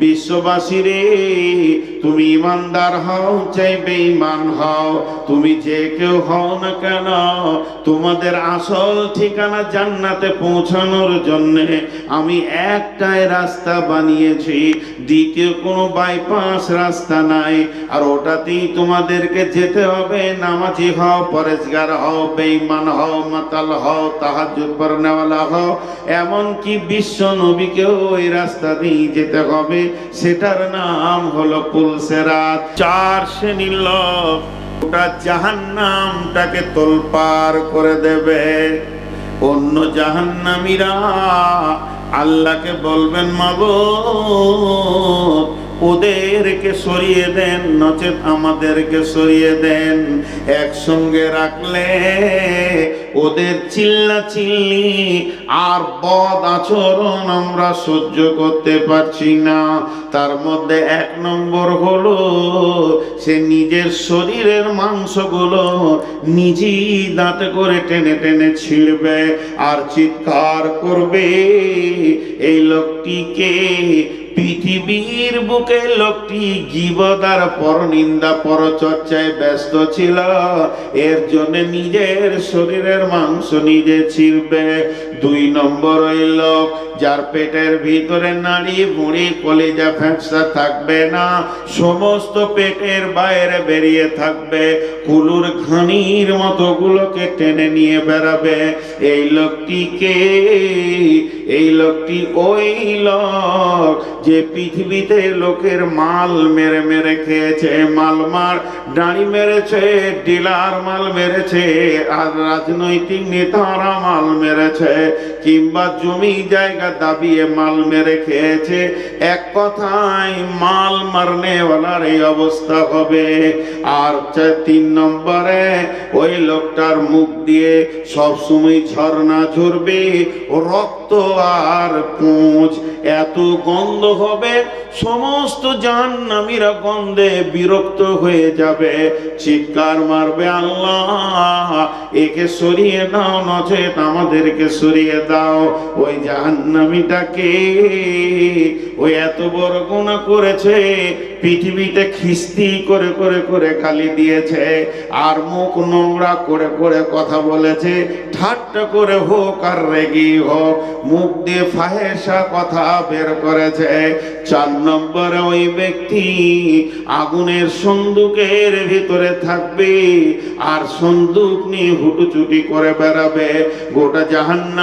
বিশ্ববাসী রে, তুমি ইমানদার হও, চাই বেঈমান হও। তুমি যে কেউ হও না কেন, তোমাদের আসল ঠিকানা জান্নাতে পৌঁছানোর জন্য আমি একটাই রাস্তা বানিয়েছি। দ্বিতীয় কোনো বাইপাস রাস্তা নাই, আর ওটাতেই তোমাদেরকে যেতে হবে। নামাজি হও পরেশগার হও, বেঈমান হও, মাতাল হও তাহাজুদ পড়নেওয়ালা হও। এমনকি বিশ্ব নবীকেও ওই রাস্তা দিয়ে যেতে হবে। সেটার নাম হলো পুলসেরাত চার শ্রেণির লোক ওটা জাহান জাহান্নামটাকে তোলপার করে দেবে। অন্য জাহান্নামীরা আল্লাহকে বলবেন, মাগো ওদেরকে সরিয়ে দেন, নচেত আমাদেরকে সরিয়ে দেন। একসঙ্গে রাখলে ওদের চিল্লা চিল্লি আর বদ আচরণ আমরা সহ্য করতে পারছি না। তার মধ্যে এক নম্বর হলো, সে নিজের শরীরের মাংসগুলো নিজেই দাঁতে করে টেনে টেনে ছিঁড়বে আর চিৎকার করবে, এই লোকটিকে পৃথিবীর বুকে লোকটি জীবদার পরনিন্দা পরচর্চায় ব্যস্ত ছিল। এর জন্য নিজের শরীরের মাংস নিজে ছিঁড়বে। দুই নম্বর ওই লোক, যার পেটের ভিতরে নাড়ি বুড়ি কলিজা ফ্যাপসা থাকবে না, সমস্ত পেটের বাইরে বেরিয়ে থাকবে, কুলুর ঘানির মতো গুলোকে টেনে নিয়ে বেড়াবে। এই লোকটিকে এই লোকটি ওই লোক যে পৃথিবীতে লোকের মাল মেরে মেরে খেয়েছে, মাল মার দাঁড়ি মেরেছে, ডিলার মাল মেরেছে, আর রাজনৈতিক নেতারা মাল মেরেছে। কিংবা জমি জায়গা দাবিয়ে মাল মেরে খেয়েছে, এক কথায় মাল মারনেওয়ালার এই অবস্থা হবে। আর তিন নম্বরে, ওই লোকটার মুখ দিয়ে সবসময় ঝর্ণা ঝরবে, রক্ত আর পুঁজ। এত গন্ধ হবে, সমস্ত জাহান্নামীরা গন্ধে বিরক্ত হয়ে যাবে। চিৎকার মারবে আল্লাহ, একে সরিয়ে দাও নচেত আমাদেরকে সরিয়ে দাও। ওই জাহান্নামীটাকে। ওই এত বড় গুণা করেছে, পৃথিবীতে খিস্তি করে করে করে গালি দিয়েছে, আর মুখ নোংরা করে করে কথা বলেছে, ঠাট্টা করে হোক আর রেগি হোক, মুখ দিয়ে ফাহেসা কথা বের করেছে। চার নম্বরে ওই ব্যক্তি আগুনের সন্দুকের ভিতরে থাকবে, আর সন্দুক নিয়ে হুটুচুটি করে বেড়াবে। গোটা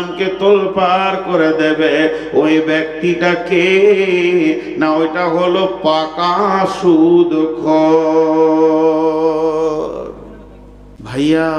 জাহান্নামকে তোলপার করে দেবে। ওই ব্যক্তিটাকে, না, ওইটা হলো পাকা সুদ ভাইয়া,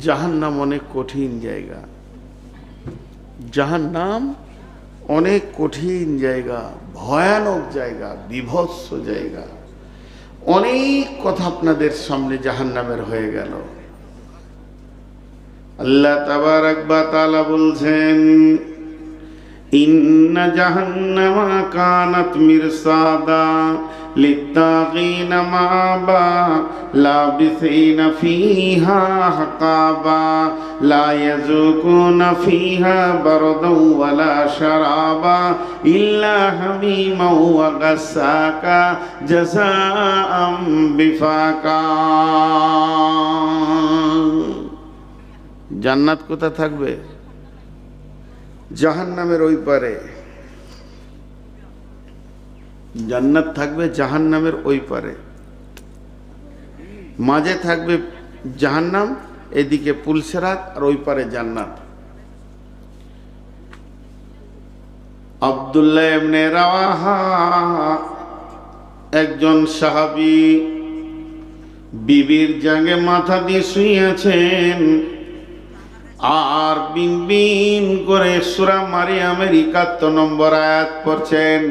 জাহান্নাম অনেক কঠিন জায়গা। জাহান্নাম অনেক কঠিন জায়গা, ভয়ানক জায়গা, বিভৎস জায়গা। অনেক কথা আপনাদের সামনে জাহান্নামের হয়ে গেল। আল্লাহ তাবারাক বা তাআলা বলছেন, ইন্ন জাহান্নামা কানাত মিরসাদা লিত্তাগিন মাবা লাবিসিন ফিহা হাকাবা, লা ইয়াযুকুনা ফিহা বারদাও ওয়ালা শারাবা, ইল্লা হামিমা ওয়া গাসাকা জাযাআম বিফাকা। জান্নাত কোথা থাকবে? জাহান্নামের ওই পারে। জান্নাত থাকবে জাহান্নামের ওই পারে। মাঝে থাকবে জাহান্নাম, এদিকে পুলসেরাত আর ওই পারে জান্নাত। আব্দুল্লাহ এমনে একজন সাহাবী, বিবির জাগে মাথা দিয়ে শুয়েছেন আর বিন বিন করে সুরা মারিয়ামের একাত্তর নম্বর আয়াত পড়ছেন,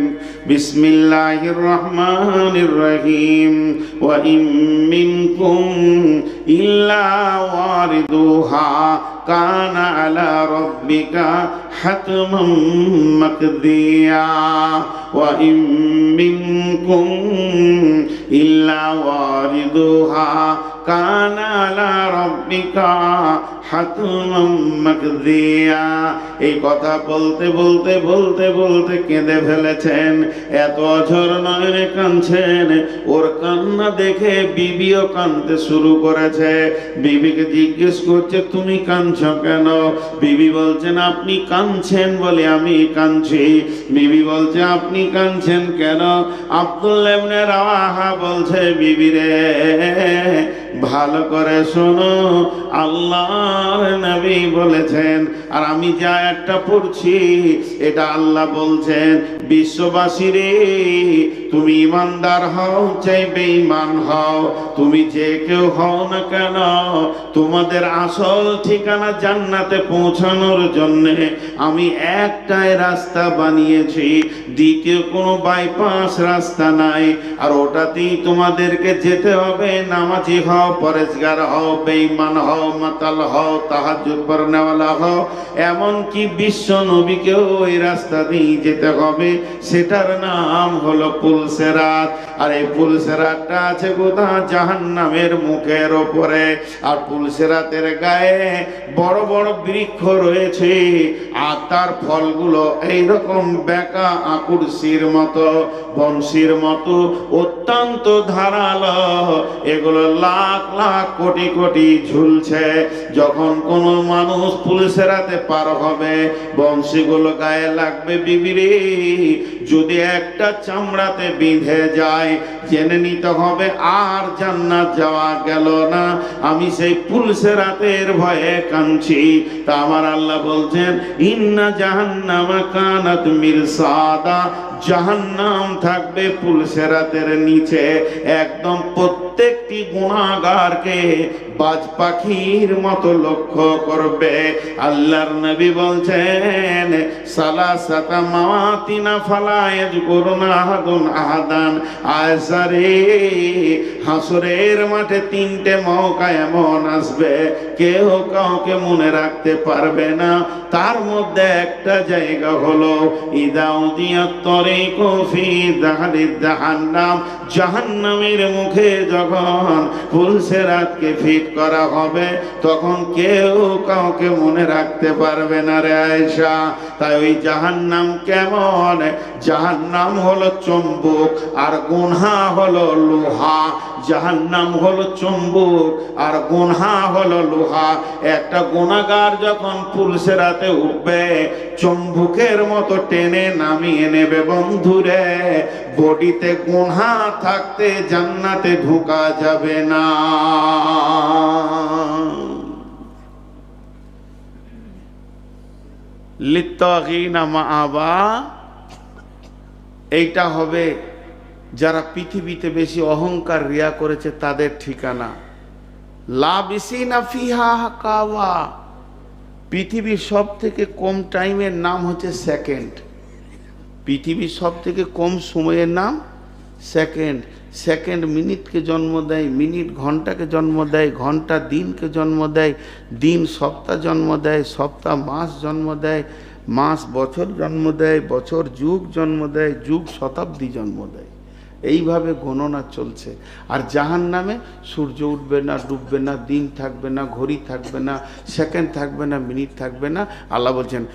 বিসমিল্লাহির রহমানির রহিম, ওয়া ইম মিনকুম ইল্লা ওয়ারিদুহা, কানা আলা রাব্বিকা হাতমান মাকদিয়া, ওয়া ইম মিনকুম ইল্লা ওয়ারিদুহা, কানা আলা রাব্বিকা এই কথা বলতে বলতে বলতে বলতে কেঁদে ফেলেছেন। এত অঝর নয়নে কাঁদছেন। ওর কান্না দেখে বিবিও কাঁদতে শুরু করেছে। বিবিকে জিজ্ঞেস করছে, তুমি কাঁদছ কেন? বিবি বলছেন আপনি কাঁদছেন বলে আমি কাঁদছি। বিবি বলছে, আপনি কাঁদছেন কেন? আব্দুল্লাহ ইবনে রাওয়াহা বলছে, বিবি রে, ভালো করে শোনো। আল্লাহর নবী বলেছেন আর আমি যা একটা পড়ছি, এটা আল্লাহ বলছেন, বিশ্ববাসী রে, তুমি ইমানদার হও চাই বেঈমান হও। তুমি যে কেউ হও না কেন, তোমাদের আসল ঠিকানা জান্নাতে পৌঁছানোর জন্য আমি একটাই রাস্তা বানিয়েছি। দ্বিতীয় কোনো বাইপাস রাস্তা নাই, আর ওটাতেই তোমাদেরকে যেতে হবে, নামাজি হও, পরেশগার হও, বেঈমান হও, মাতাল হও, তাহাজ্জুদ পড়নেওয়ালা হও এমনকি বিশ্ব নবীকেও ওই রাস্তা দিয়ে যেতে হবে। সেটার নাম হলো পুলসেরাত আর এই পুলসেরাতটা আছে কোথা? জাহান্নামের মুখের ওপরে। আর পুলসেরাতের গায়ে বড় বড় বৃক্ষ রয়েছে। আর তার ফলগুলো এইরকম বেকা আকুরসির মতো, বংশীর মতো, অত্যন্ত ধারালো। এগুলো লাখ লাখ কোটি কোটি ঝুলছে। যখন কোনো মানুষ পুলিশের হাতে পার হবে। বংশীগুলো গায়ে লাগবে বিবিরে। যদি একটা চামড়াতে বিঁধে যায়, জেনে নিতে হবে আর জান্নাত যাওয়া গেল না। আমি সেই পুলিশের রাতের ভয়ে কাঁদছি। তা আমার আল্লাহ বলছেন, ইন্না জাহান্নামা কানাত মিরসাদা। জাহান্নাম থাকবে পুলসেরাতের নিচে। একদম প্রত্যেকটি গুণাগারকে বাজ পাখির মতো লক্ষ্য করবে। আল্লাহর নবী বলছেন সালা সাতা মাওয়াতিনা ফালায়াজ করুনা আহাদুন আহাদান। আয়সারে, হাসরের মাঠে তিনটে মৌকা এমন আসবে কেউ কাউকে মনে রাখতে পারবে না। তার মধ্যে একটা জায়গা হলো ইদাউদিয়া তরে কফি দাহারি জাহান্নাম। জাহান্নামের মুখে যখন ফুলসেরাতকে ফিট করা হবে, তখন কেউ কাউকে মনে রাখতে পারবে না রে আয়েশা। তাই ওই জাহান্নাম কেমন? জাহান্নাম হলো চম্বুক আর গুনহা হলো লোহা। জাহান্নাম হলো চম্বুক আর গুনহা হলো লোহা। একটা গুণাগার যখন পুলসেরাতে উঠবে, চম্বুকের মতো টেনে নামিয়ে নেবে বন্ধুরে। বডিতে গুনহা থাকতে জান্নাতে ঢোকা যাবে না। লিত্তাগিনা মাআবা এইটা হবে যারা পৃথিবীতে বেশি অহংকার রিয়া করেছে তাদের ঠিকানা। লাবিসিনা ফিহা কাওয়া পৃথিবীর সব থেকে কম টাইমের নাম হচ্ছে সেকেন্ড। পৃথিবীর সব থেকে কম সময়ের নাম সেকেন্ড। সেকেন্ড মিনিটকে জন্ম দেয়, মিনিট ঘন্টাকে জন্ম দেয়, ঘণ্টা দিনকে জন্ম দেয়, দিন সপ্তাহ জন্ম দেয়, সপ্তাহ মাস জন্ম দেয়, মাস বছর জন্ম দেয়, বছর যুগ জন্ম দেয়, যুগ শতাব্দী জন্ম দেয়। এইভাবে গণনা চলছে। আর জাহান নামে সূর্য উঠবে না, ডুববে না, দিন থাকবে না, ঘড়ি থাকবে না, সেকেন্ড থাকবে না, মিনিট থাকবে না। আল্লাহ বলছেন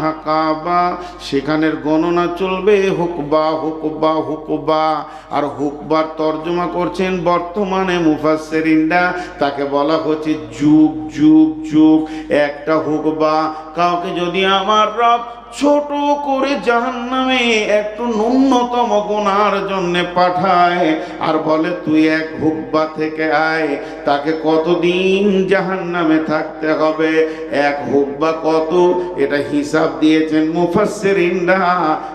হাকাবা। সেখানের গণনা চলবে হুকবা হুকবা হুকবা। আর হুকবার তর্জমা করছেন বর্তমানে মুফাসসিরিনরা। তাকে বলা হচ্ছে যুগ যুগ যুগ। একটা হুকবা, কাউকে যদি আমার রব ছোট করে জাহান্নামে একটু ন্যূনতম গুনার জন্য পাঠায়। আর বলে, তুই এক হুকবা থেকে আয়, তাকে কতদিন জাহান্নামে থাকতে হবে? এক হুকবা কত? এটা হিসাব দিয়েছেন মুফাসসিরিনরা।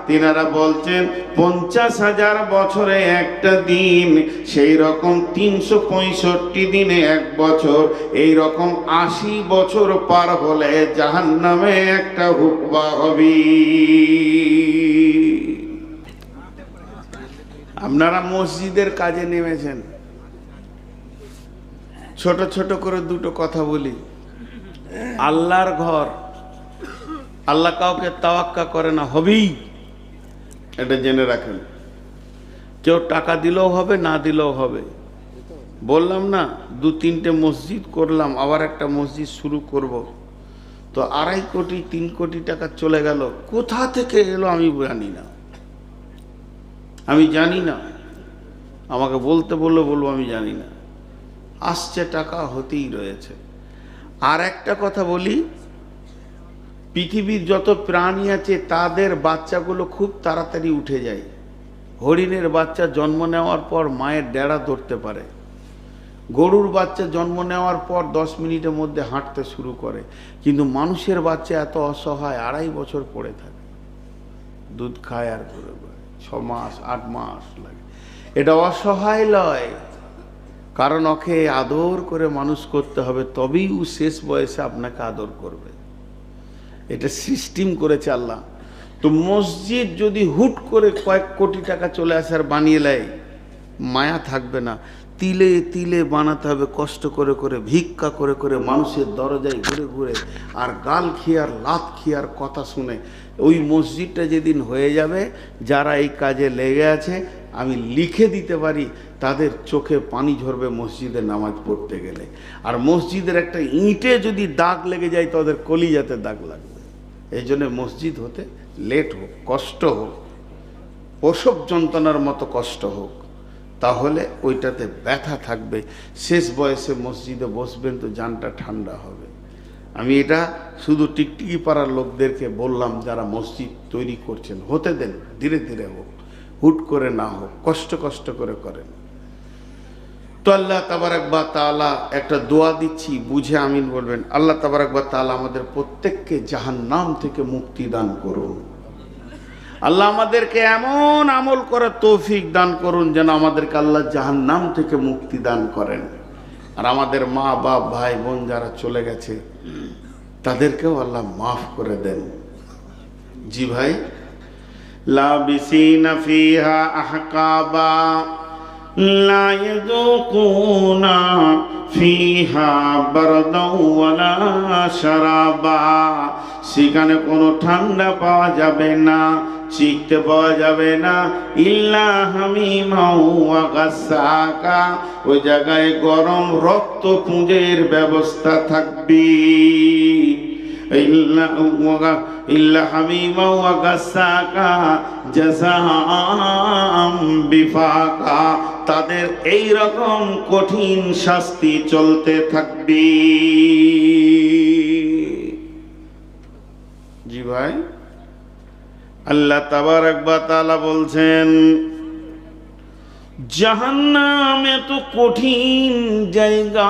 তিনারা বলছেন, পঞ্চাশ হাজার বছরে একটা দিন, সেই রকম তিনশো পঁয়ষট্টি দিনে এক বছর, এই রকম আশি বছর পার হলে জাহান্নামে একটা হুকবা হবে। আপনারা মসজিদের কাজে নেমেছেন। ছোট ছোট করে দুটো কথা বলি। আল্লাহর ঘর, আল্লাহ কাউকে তাওয়াক্কা করে না, হবেই। এটা জেনে রাখেন। কেউ টাকা দিলেও হবে, না দিলেও হবে। বললাম না দু তিনটে মসজিদ করলাম, আবার একটা মসজিদ শুরু করব। তো আড়াই কোটি, তিন কোটি টাকা চলে গেল। কোথা থেকে এলো আমি জানি না। আমি জানি না। আমাকে বলতে বললে বলব, আমি জানি না। আসছে টাকা, হতেই রয়েছে। আর একটা কথা বলি, পৃথিবীর যত প্রাণী আছে, তাদের বাচ্চাগুলো খুব তাড়াতাড়ি উঠে যায়। হরিণের বাচ্চা জন্ম নেওয়ার পর মায়ের ডেড়া ধরতে পারে। গরুর বাচ্চা জন্ম নেওয়ার পর দশ মিনিটের মধ্যে হাঁটতে শুরু করে। কিন্তু মানুষের বাচ্চা এত অসহায়, আড়াই বছর পড়ে থাকে। দুধ খায় আর ঘুরে। ছ মাস, আট মাস লাগে। এটা অসহায় লয়। কারণ ওকে আদর করে মানুষ করতে হবে, তবেই ও শেষ বয়সে আপনাকে আদর করবে। এটা সিস্টেম করেছে আল্লাহ। তো মসজিদ যদি হুট করে কয়েক কোটি টাকা চলে আসে আর বানিয়ে নেয়, মায়া থাকবে না। তিলে তিলে বানাতে হবে, কষ্ট করে করে, ভিক্ষা করে করে মানুষের দরজায় ঘুরে ঘুরে, আর গাল খিয়ার, লাত খিয়ার কথা শুনে। ওই মসজিদটা যেদিন হয়ে যাবে, যারা এই কাজে লেগে আছে, আমি লিখে দিতে পারি, তাদের চোখে পানি ঝরবে মসজিদে নামাজ পড়তে গেলে। আর মসজিদের একটা ইঁটে যদি দাগ লেগে যায় তাদের কলিজাতে দাগ লাগবে। এই জন্য মসজিদ হতে লেট হোক, কষ্ট হোক, প্রসব যন্ত্রণার মতো কষ্ট হোক। তাহলে ওইটাতে ব্যথা থাকবে। শেষ বয়সে মসজিদে বসবেন তো জানটা ঠান্ডা হবে। আমি এটা শুধু টিকটিকি পাড়ার লোকদেরকে বললাম, যারা মসজিদ তৈরি করছেন, হতে দেন, ধীরে ধীরে হোক, হুট করে না হোক, কষ্ট কষ্ট করে করেন। তো আল্লাহ তাবারাক বা তাআলা একটা দোয়া দিচ্ছি, বুঝে আমিন বলবেন, আল্লাহ তাবারাক বা তাআলা আমাদের প্রত্যেককে জাহান্নাম থেকে মুক্তি দান করুন। আল্লাহ আমাদেরকে এমন আমল করার তৌফিক দান করুন যেন আমাদেরকে আল্লাহ জাহান্নাম থেকে মুক্তি দান করেন আর আমাদের মা বাপ ভাই বোন যারা চলে গেছে তাদেরকেও আল্লাহ মাফ করে দেন জি ভাই লাবিসিনা ফিহা আহকাবা لا يذوقون فيها بردا ولا شرابا সেখানে কোনো ঠান্ডা পাওয়া যাবে না চিকতে পাওয়া যাবে না। ইল্লা হামিমাউ ওয়া গাসাকা। ওই জায়গায় গরম রক্ত পুঁজের ব্যবস্থা থাকবে। ইল্লা ইল্লা হামিমা ওয়া গাসাকা, জাযাআম বিফাকা। তাদের এই রকম কঠিন শাস্তি চলতে থাকবে। জি ভাই। আল্লাহ তাবার একবার তালা বলছেন জাহান্নাম এত কঠিন জায়গা।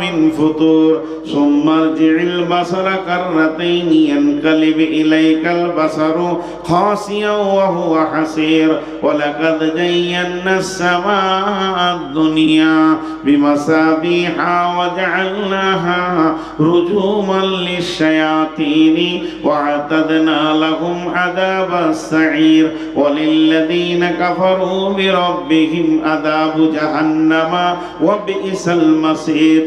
من فطور ثم ارجع البصر كرتين ينقلب إليك البصر خاسيا وهو حسير ولقد زينا السماء الدنيا بمصابيح وجعلناها رجوما للشياطين وأعتدنا لهم عذاب السعير وللذين كفروا بربهم عذاب جهنم وبئس المصير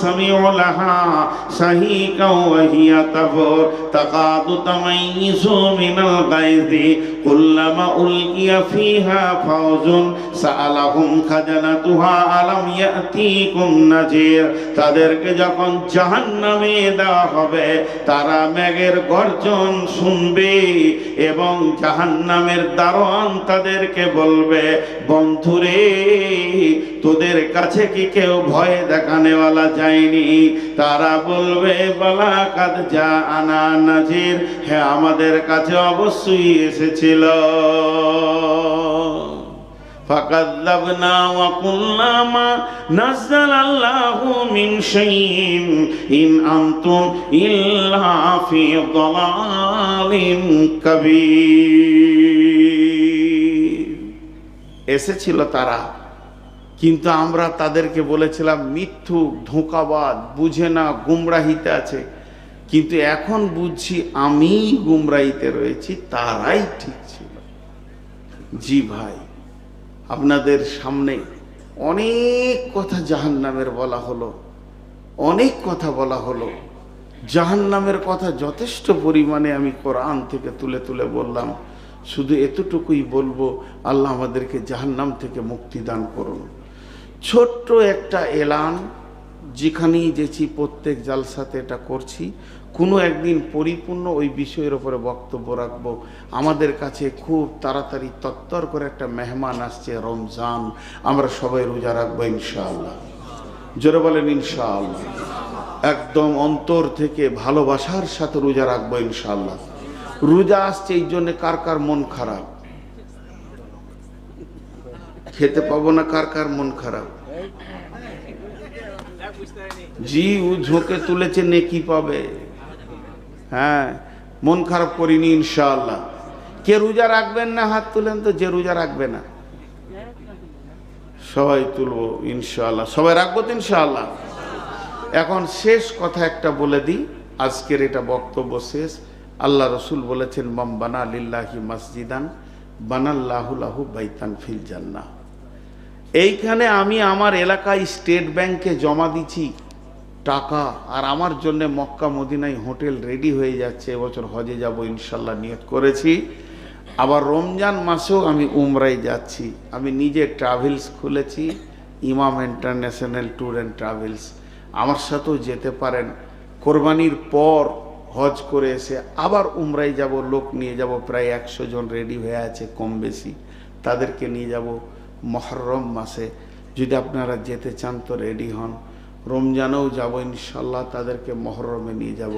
সামিউলাহা সাহিকা ওয়াহিয়া তাফুর তাকাদু তামাইয়িসু মিনাল গায়জি তাদেরকে যখন জাহান্নামে দেওয়া হবে, তারা মেঘের গর্জন শুনবে এবং জাহান্নামের দারোয়ান তাদেরকে বলবে, বন্ধুরে, তোদের কাছে কি কেউ ভয় দেখানেওয়ালা যায়নি? তারা বলবে বালাকাদ যা আনা নাজির। হ্যাঁ আমাদের কাছে অবশ্যই এসেছিল। فكذبنا وقلنا ما نزل الله من شيء إن أنتم إلا في ضلال كبير এসেছিল তারা কিন্তু আমরা তাদেরকে বলেছিলাম মিথ্যুক ধোঁকাবাদ বুঝে না গুমরাহিতে আছে কিন্তু এখন বুঝছি আমি গুমরাহিতে রয়েছি, তারাই ঠিক ছিল। জি ভাই, আপনাদের সামনে অনেক কথা জাহান নামের বলা হলো, অনেক কথা বলা হলো। জাহান নামের কথা যথেষ্ট পরিমাণে আমি কোরআন থেকে তুলে তুলে বললাম। শুধু এতটুকুই বলব, আল্লাহ আমাদেরকে জাহান্নাম থেকে মুক্তি দান করুন। ছোট্ট একটা এলান যেখানেই যেছি, প্রত্যেক জালসাতে এটা করছি। কোনো একদিন পরিপূর্ণ ওই বিষয়ের ওপরে বক্তব্য রাখব। আমাদের কাছে খুব তাড়াতাড়ি তত্তর করে একটা মেহমান আসছে, রমজান। আমরা সবাই রোজা রাখব ইনশাআল্লাহ। জোরে বলেন ইনশাআল্লাহ। একদম অন্তর থেকে ভালোবাসার সাথে রোজা রাখব ইনশাআল্লাহ। রোজা আসছে, এই জন্যে কার কার মন খারাপ? খেতে পাবো না কার কার মন খারাপ? জি ঝোঁকে তুলেছে, নেকি পাবে। হ্যাঁ মন খারাপ করিনি, ইনশাআল্লাহ। কে রোজা রাখবেন না হাত তুলেন তো, যে রোজা রাখবে না। সবাই তুলবো, ইনশাআল্লাহ। সবাই রাখব তো, ইনশাআল্লাহ। এখন শেষ কথা একটা বলে দিই, আজকের এটা বক্তব্য শেষ। আল্লাহ রসুল বলেছেন মাম বানা লিল্লাহি মসজিদান বানাল্লাহুলাহু বাইতান ফিল জান্নাহ। এইখানে আমি আমার এলাকায় স্টেট ব্যাংকে জমা দিচ্ছি টাকা, আর আমার জন্য মক্কা মদিনায় হোটেল রেডি হয়ে যাচ্ছে। এবছর হজে যাব, ইনশাল্লাহ নিয়ত করেছি। আবার রমজান মাসেও আমি উমরায় যাচ্ছি। আমি নিজে ট্রাভেলস খুলেছি, ইমাম ইন্টারন্যাশনাল ট্যুর অ্যান্ড ট্রাভেলস। আমার সাথেও যেতে পারেন। কোরবানির পর হজ করে এসে আবার উমরাই যাব, লোক নিয়ে যাব। প্রায় একশো জন রেডি হয়ে আছে, কম বেশি। তাদেরকে নিয়ে যাব। মহরম মাসে। যদি আপনারা যেতে চান তো রেডি হন। রমজানেও যাব ইনশাল্লাহ তাদেরকে মহরমে নিয়ে যাব।